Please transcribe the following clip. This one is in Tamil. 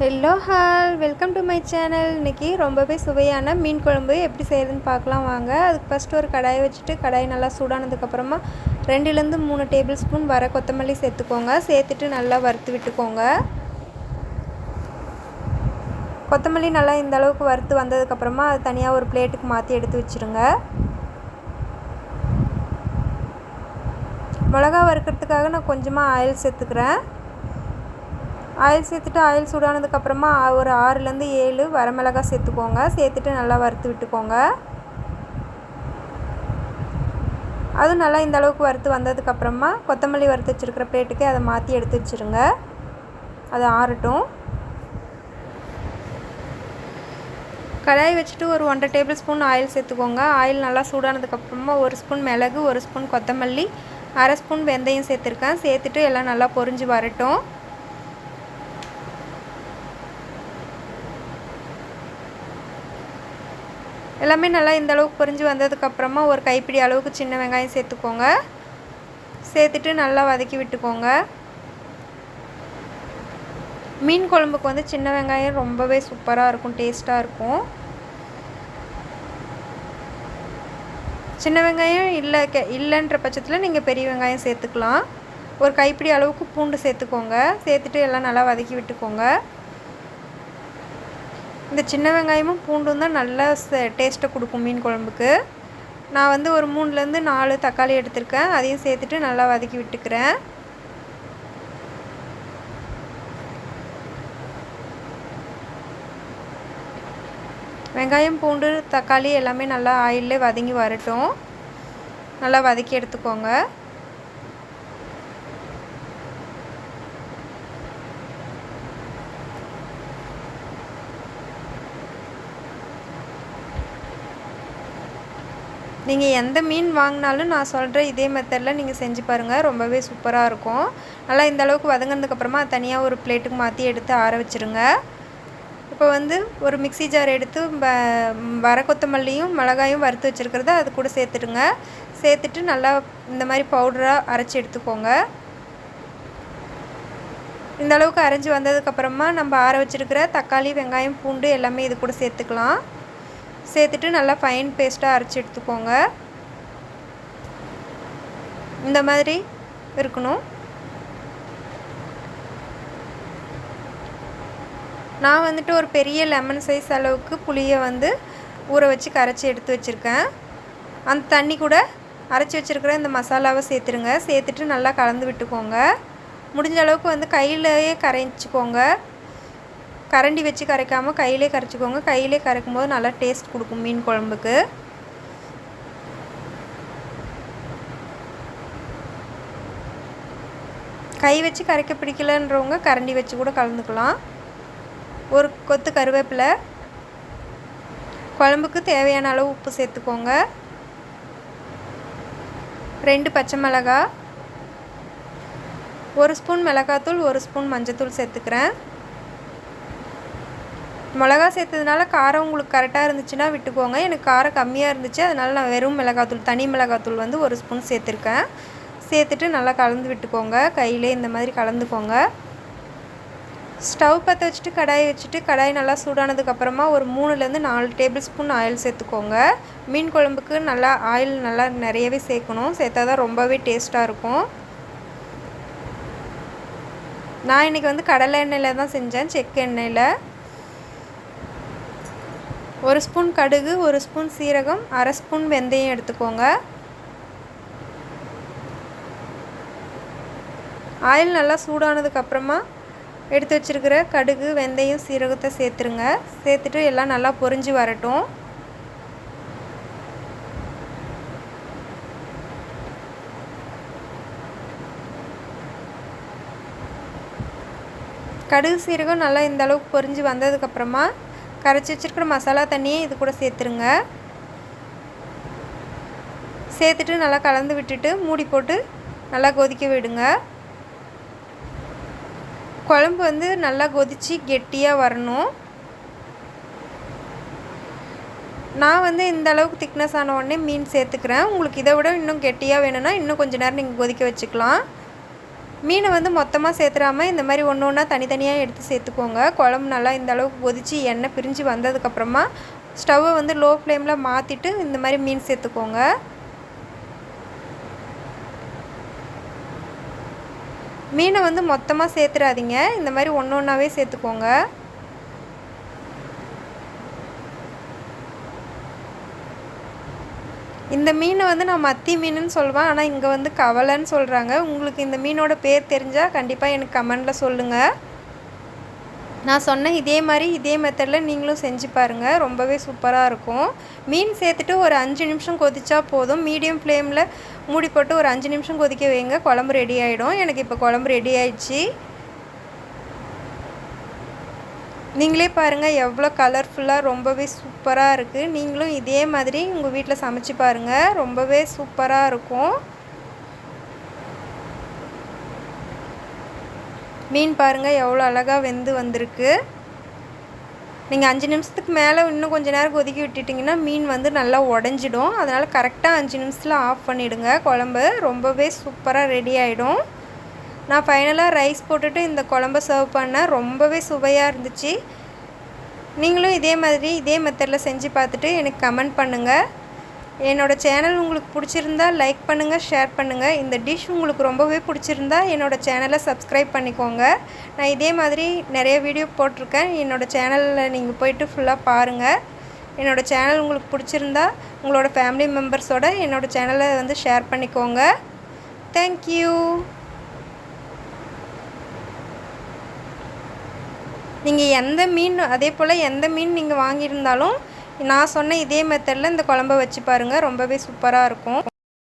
Hello all welcome to my channel இன்றைக்கி ரொம்பவே சுவையான மீன் குழம்பு எப்படி செய்கிறதுன்னு பார்க்கலாம் வாங்க. அதுக்கு ஃபஸ்ட்டு ஒரு கடாயை வச்சுட்டு கடாய் நல்லா சூடானதுக்கப்புறமா ரெண்டுலேருந்து மூணு டேபிள் ஸ்பூன் வர கொத்தமல்லி சேர்த்துக்கோங்க. சேர்த்துட்டு நல்லா வறுத்து விட்டுக்கோங்க. கொத்தமல்லி நல்லா இந்த அளவுக்கு வறுத்து வந்ததுக்கப்புறமா அது தனியாக ஒரு பிளேட்டுக்கு மாற்றி எடுத்து வச்சுருங்க. மிளகா வறுக்கிறதுக்காக நான் கொஞ்சமாக ஆயில் சேர்த்துக்கிறேன். ஆயில் சேர்த்துட்டு ஆயில் சூடானதுக்கப்புறமா ஒரு ஆறுலேருந்து ஏழு வரமிளகா சேர்த்துக்கோங்க. சேர்த்துட்டு நல்லா வறுத்து விட்டுக்கோங்க. அதுவும் நல்லா இந்த அளவுக்கு வறுத்து வந்ததுக்கப்புறமா கொத்தமல்லி வறுத்து வச்சுருக்கிற பிளேட்டுக்கு அதை மாற்றி எடுத்து வச்சுருங்க. அது ஆறட்டும். கடாய் வச்சுட்டு ஒரு ஒன்றரை டேபிள் ஸ்பூன் ஆயில் சேர்த்துக்கோங்க. ஆயில் நல்லா சூடானதுக்கப்புறமா ஒரு ஸ்பூன் மிளகு ஒரு ஸ்பூன் கொத்தமல்லி அரை ஸ்பூன் வெந்தயம் சேர்த்துருக்கேன். சேர்த்துட்டு எல்லாம் நல்லா பொரிஞ்சு வரட்டும். எல்லாமே நல்லா இந்த அளவுக்கு பொரிஞ்சு வந்ததுக்கப்புறமா ஒரு கைப்பிடி அளவுக்கு சின்ன வெங்காயம் சேர்த்துக்கோங்க. சேர்த்துட்டு நல்லா வதக்கி விட்டுக்கோங்க. மீன் குழம்புக்கு வந்து சின்ன வெங்காயம் ரொம்பவே சூப்பராக இருக்கும் டேஸ்ட்டாக இருக்கும். சின்ன வெங்காயம் இல்லை கே இல்லைன்ற பட்சத்தில் நீங்கள் பெரிய வெங்காயம் சேர்த்துக்கலாம். ஒரு கைப்பிடி அளவுக்கு பூண்டு சேர்த்துக்கோங்க. சேர்த்துட்டு எல்லாம் நல்லா வதக்கி விட்டுக்கோங்க. இந்த சின்ன வெங்காயமும் பூண்டும் தான் நல்லா டேஸ்ட்டை கொடுக்கும் மீன் குழம்புக்கு. நான் வந்து ஒரு மூணுலேருந்து நாலு தக்காளி எடுத்திருக்கேன். அதையும் சேர்த்துட்டு நல்லா வதக்கி விட்டுக்கிறேன். வெங்காயம் பூண்டு தக்காளி எல்லாமே நல்லா ஆயிலே வதங்கி வரட்டும். நல்லா வதக்கி எடுத்துக்கோங்க. நீங்கள் எந்த மீன் வாங்கினாலும் நான் சொல்கிற இதே மெத்தடில் நீங்கள் செஞ்சு பாருங்கள் ரொம்பவே சூப்பராக இருக்கும். நல்லா இந்த அளவுக்கு வதங்கினதுக்கப்புறமா தனியாக ஒரு பிளேட்டுக்கு மாற்றி எடுத்து ஆற வச்சுருங்க. இப்போ வந்து ஒரு மிக்சி ஜார் எடுத்து வர கொத்தமல்லியும் மிளகாயும் வறுத்து வச்சுருக்கிறத அது கூட சேர்த்துடுங்க. சேர்த்துட்டு நல்லா இந்த மாதிரி பவுடராக அரைச்சி எடுத்துக்கோங்க. இந்த அளவுக்கு அரைஞ்சி வந்ததுக்கப்புறமா நம்ம ஆற வச்சுருக்கிற தக்காளி வெங்காயம் பூண்டு எல்லாமே இது கூட சேர்த்துக்கலாம். சேர்த்துட்டு நல்லா ஃபைன் பேஸ்ட்டாக அரைச்சி எடுத்துக்கோங்க. இந்த மாதிரி இருக்கணும். நான் வந்துட்டு ஒரு பெரிய லெமன் சைஸ் அளவுக்கு புளியை வந்து ஊற வச்சு கரைச்சி எடுத்து வச்சுருக்கேன். அந்த தண்ணி கூட அரைச்சி வச்சுருக்கிற இந்த மசாலாவை சேர்த்துருங்க. சேர்த்துட்டு நல்லா கலந்து விட்டுக்கோங்க. முடிஞ்ச அளவுக்கு வந்து கையிலேயே கரைச்சிக்கோங்க கரண்டி வச்சு கரைக்காமல் கையிலே கரைச்சிக்கோங்க. கையிலே கரைக்கும் போது நல்லா டேஸ்ட் கொடுக்கும் மீன் குழம்புக்கு. கை வச்சு கரைக்க பிடிக்கலன்றவங்க கரண்டி வச்சு கூட கலந்துக்கலாம். ஒரு கொத்து கருவேப்பிலை. குழம்புக்கு தேவையான அளவு உப்பு சேர்த்துக்கோங்க. ரெண்டு பச்சை மிளகா ஒரு ஸ்பூன் மிளகாத்தூள் ஒரு ஸ்பூன் மஞ்சத்தூள் சேர்த்துக்கிறேன். மிளகா சேர்த்ததுனால காரம் உங்களுக்கு கரெக்டாக இருந்துச்சுன்னா விட்டுக்கோங்க. எனக்கு காரம் கம்மியாக இருந்துச்சு. அதனால் நான் வெறும் மிளகாத்தூள் தனி மிளகாத்தூள் வந்து ஒரு ஸ்பூன் சேர்த்துருக்கேன். சேர்த்துட்டு நல்லா கலந்து விட்டுக்கோங்க. கையிலே இந்த மாதிரி கலந்துக்கோங்க. ஸ்டவ் பற்ற வச்சுட்டு கடாயை வச்சுட்டு கடாய் நல்லா சூடானதுக்கப்புறமா ஒரு மூணுலேருந்து நாலு டேபிள் ஸ்பூன் ஆயில் சேர்த்துக்கோங்க. மீன் குழம்புக்கு நல்லா ஆயில் நல்லா நிறையவே சேர்க்கணும். சேர்த்தா தான் ரொம்பவே டேஸ்ட்டாக இருக்கும். நான் இன்றைக்கி வந்து கடலை எண்ணெயில் தான் செஞ்சேன் செக் எண்ணெயில். ஒரு ஸ்பூன் கடுகு ஒரு ஸ்பூன் சீரகம் அரை ஸ்பூன் வெந்தயம் எடுத்துக்கோங்க. ஆயில் நல்லா சூடானதுக்கப்புறமா எடுத்து வச்சுருக்கிற கடுகு வெந்தயம் சீரகத்தை சேர்த்துருங்க. சேர்த்துட்டு எல்லாம் நல்லா பொரிஞ்சு வரட்டும். கடுகு சீரகம் நல்லா இந்த அளவுக்கு பொரிஞ்சு வந்ததுக்கப்புறமா கரைச்சி வச்சுருக்கிற மசாலா தண்ணியை இது கூட சேர்த்துருங்க. சேர்த்துட்டு நல்லா கலந்து விட்டுட்டு மூடி போட்டு நல்லா கொதிக்க விடுங்க. குழம்பு வந்து நல்லா கொதித்து கெட்டியாக வரணும். நான் வந்து இந்த அளவுக்கு திக்னஸ் ஆன உடனே மீன் சேர்த்துக்கிறேன். உங்களுக்கு இதை விட இன்னும் கெட்டியாக வேணும்னா இன்னும் கொஞ்சம் நேரம் நீங்கள் கொதிக்க வச்சுக்கலாம். மீனை வந்து மொத்தமாக சேர்த்துறாமல் இந்த மாதிரி ஒன்று ஒன்றா தனித்தனியாக எடுத்து சேர்த்துக்கோங்க. குழம்பு நல்லா இந்த அளவுக்கு கொதித்து எண்ணெய் பிரிஞ்சு வந்ததுக்கப்புறமா ஸ்டவ்வை வந்து லோ ஃப்ளேமில் மாற்றிட்டு இந்த மாதிரி மீன் சேர்த்துக்கோங்க. மீனை வந்து மொத்தமாக சேர்த்துறாதீங்க. இந்த மாதிரி ஒன்று ஒன்றாவே சேர்த்துக்கோங்க. இந்த மீனை வந்து நான் மத்தி மீனுன்னு சொல்லுவேன் ஆனால் இங்கே வந்து கவலைன்னு சொல்கிறாங்க உங்களுக்கு இந்த மீனோட பேர் தெரிஞ்சால் கண்டிப்பாக எனக்கு கமெண்டில் சொல்லுங்கள் நான் சொன்ன இதே மாதிரி இதே மெத்தடில் நீங்களும் செஞ்சு பாருங்கள் ரொம்பவே சூப்பராக இருக்கும். மீன் சேர்த்துட்டு ஒரு அஞ்சு நிமிஷம் கொதிச்சா போதும். மீடியம் ஃப்ளேமில் மூடி போட்டு ஒரு அஞ்சு நிமிஷம் கொதிக்க வைங்க. குழம்பு ரெடி ஆகிடும் எனக்கு இப்போ குழம்பு ரெடி ஆயிடுச்சு. நீங்களே பாருங்கள் எவ்வளோ கலர்ஃபுல்லாக ரொம்பவே சூப்பராக இருக்குது நீங்களும் இதே மாதிரி உங்கள் வீட்டில் சமைச்சு பாருங்கள் ரொம்பவே சூப்பராக இருக்கும். மீன் பாருங்கள் எவ்வளோ அழகாக வெந்து வந்திருக்கு. நீங்கள் அஞ்சு நிமிஷத்துக்கு மேலே இன்னும் கொஞ்சம் நேரம் கொதிக்க விட்டுட்டிங்கன்னா மீன் வந்து நல்லா உடஞ்சிடும். அதனால் கரெக்டாக அஞ்சு நிமிஷத்தில் ஆஃப் பண்ணிவிடுங்க குழம்பு ரொம்பவே சூப்பராக ரெடி ஆகிடும் நான் ஃபைனலாக ரைஸ் போட்டுட்டு இந்த குழம்ப சர்வ் பண்ணேன். ரொம்பவே சுவையாக இருந்துச்சு. நீங்களும் இதே மாதிரி இதே மெத்தடில் செஞ்சு பார்த்துட்டு எனக்கு கமெண்ட் பண்ணுங்கள் என்னோடய சேனல் உங்களுக்கு பிடிச்சிருந்தா லைக் பண்ணுங்கள் ஷேர் பண்ணுங்கள் இந்த டிஷ் உங்களுக்கு ரொம்பவே பிடிச்சிருந்தா என்னோடய சேனலை சப்ஸ்கிரைப் பண்ணிக்கோங்க. நான் இதே மாதிரி நிறைய வீடியோ போட்டிருக்கேன். என்னோடய சேனலில் நீங்கள் போயிட்டு ஃபுல்லாக பாருங்கள் என்னோடய சேனல் உங்களுக்கு பிடிச்சிருந்தா உங்களோட ஃபேமிலி மெம்பர்ஸோட என்னோடய சேனலை வந்து ஷேர் பண்ணிக்கோங்க. தேங்க்யூ நீங்கள் எந்த மீன் அதே போல் எந்த மீன் நீங்கள் வாங்கியிருந்தாலும் நான் சொன்ன இதே மெத்தடில் இந்த குழம்ப வச்சு பாருங்கள் ரொம்பவே சூப்பராக இருக்கும்.